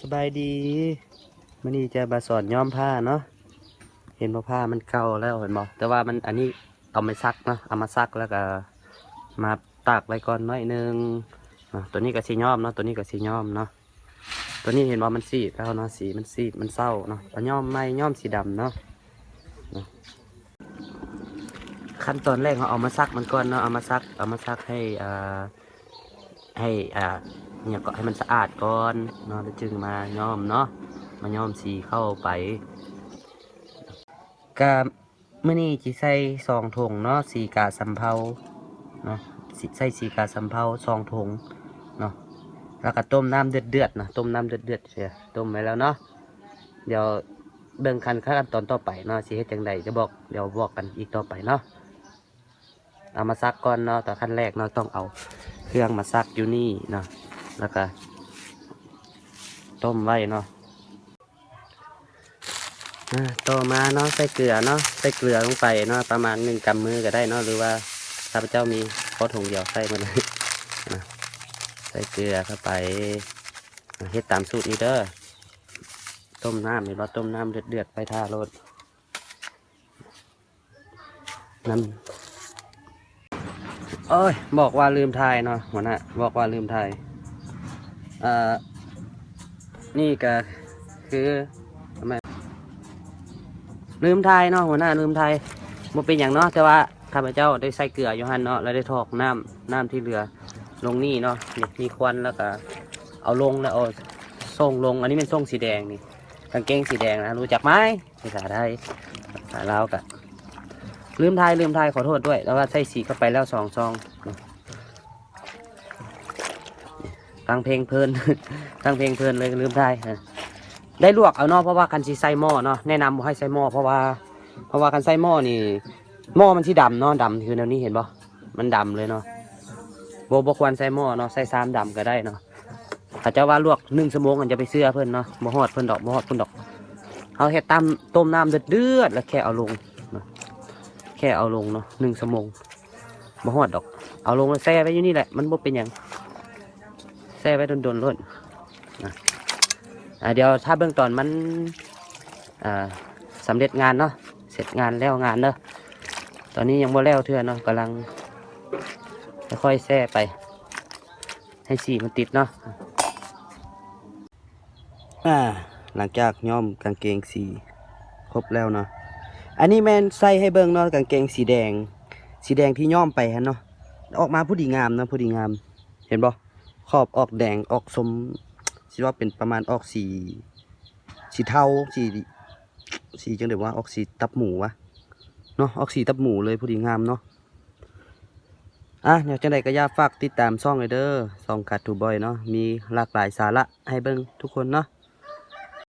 สบายดีมันนี่จะมาสอนย้อมผ้าเนาะเห็นว่าผ้ามันเก่าแล้วเห็นบ่แต่ว่ามันอันนี้เอามาซักเนาะเอามาซักแล้วก็มาตากไว้ก่อนหน้อยหนึงตัวนี้ก็สีย้อมเนาะตัวนี้ก็สีย้อมเนาะตัวนี้เห็นว่ามันสีดแล้วเนาะสีมันสีดมันเศร้าเนาะเอาย้อมไม่ย้อมสีดำเนาะเนาะขั้นตอนแรกเราเอามาซักมันก่อนเนาะเอามาซักเอามาซักให้อ่าให้อ่า เนี่ยก็ให้มันสะอาดก่อนเนาะแล้วจึงมาย้อมเนาะมาย้อมสีเข้าไปกาเมื่อนี้จีใส่ซองถงเนาะสีกาสำเภาเนาะใส่สีกาสำเภาซองถงเนาะแล้วก็ต้มน้ำเดือดเดือดนะต้มน้ำเดือดเดือดเสียต้มไว้แล้วเนาะเดี๋ยวเบิ่งคันขั้นตอนต่อไปเนาะสิเฮ็ดจังใดจะบอกเดี๋ยวบอกกันอีกต่อไปเนาะเอามาซักก่อนเนาะแต่ขั้นแรกเนาะต้องเอาเครื่องมาซักอยู่นี่เนาะ แล้วก็ต้มไว้เนาะต่อมาเนาะใส่เกลือเนาะใส่เกลือลงไปเนาะประมาณหนึ่งกำมือก็ได้เนาะหรือว่าข้าพเจ้ามีพอถุงเดียวใส่มาเลยนะใส่เกลือเข้าไปเฮ็ดตามสูตรนี้เด้อต้มน้ำเห็นว่าต้มน้ำเดือดๆไปท่ารสน้ำเอ้ยบอกว่าลืมทายเนาะหัวหน้าบอกว่าลืมทาย อ่านี่ก็คือทำไมลืมไทยเนาะหัวหน้าลืมไทยมันเป็นอย่างเนาะแต่ว่าข้าพเจ้าได้ใส่เกลืออยู่หันเนาะแล้วได้ทอกน้ำน้ำที่เหลือลงนี่เนาะเนี่ยมีควันแล้วก็เอาลงแล้วเอาส่งลง อันนี้เป็นส่งสีแดงนี่กางเกงสีแดงนะรู้จักไหมภาษาไทยภาษาลาวกะลืมไทยลืมไทยขอโทษด้วย แล้วว่าใส่สีเข้าไปแล้วสองซอง เนาะฟังเพลงเพลินฟังเพลงเพลินเลยลืมได้ฮะได้ลวกเอาเนาะเพราะว่าคันซีไซหม้อเนาะแนะนำบ่ให้ใส่หม้อเพราะว่า เพราะว่าคันใส่หม้อนี่หม้อมันที่ดำเนาะดำคือแนวนี้เห็นปะมันดำเลยเนาะโบบควรใส่หม้อเนาะใส่ซามดำก็ได้เนาะถ้าจะว่าลวกหนึ่งชั่วโมงมันจะไปเสื้อเพิ่อนเนาะบ่ฮอดเพิ่อนดอกบ่ฮอดเพิ่อนดอกเอาเฮ็ดตามต้มน้ำเดือดๆแล้วแค่เอาลงแค่เอาลงเนาะหนึ่งชั่วโมงบ่ฮอดดอก เอาลงแล้วแช่ไว้อยู่นี่แหละมันบ่เป็นหยัง แช่ไว้โดนๆล้นเดี๋ยวถ้าเบื้องตอนมันสำเร็จงานเนาะเสร็จงานแล้วงานเนาะตอนนี้ยังบ่แล้วเทื่อเนาะกำลังค่อยๆแช่ไป ให้สีมันติดเนาะหลังจากย้อมกางเกงสีครบแล้วเนาะอันนี้แมนใส่ให้เบิ่งเนาะกางเกงสีแดง สีแดงที่ย้อมไปฮะเนาะออกมาผู้ดีงามเนาะผู้ดีงาม เห็นบ่ ขอบออกแดงออกสมสิว่าเป็นประมาณออกสีสีเทาสีสีจังเดี๋ยวว่าออกสีตับหมูวะเนาะออกสีตับหมูเลยพอดีงามเนาะอะเดี๋ยวจังใดก็อย่าฝากติดตามช่องเลยเด้อช่องกัดทูบอยเนาะมีหลากหลายสาระให้เบิ้งทุกคนเนาะ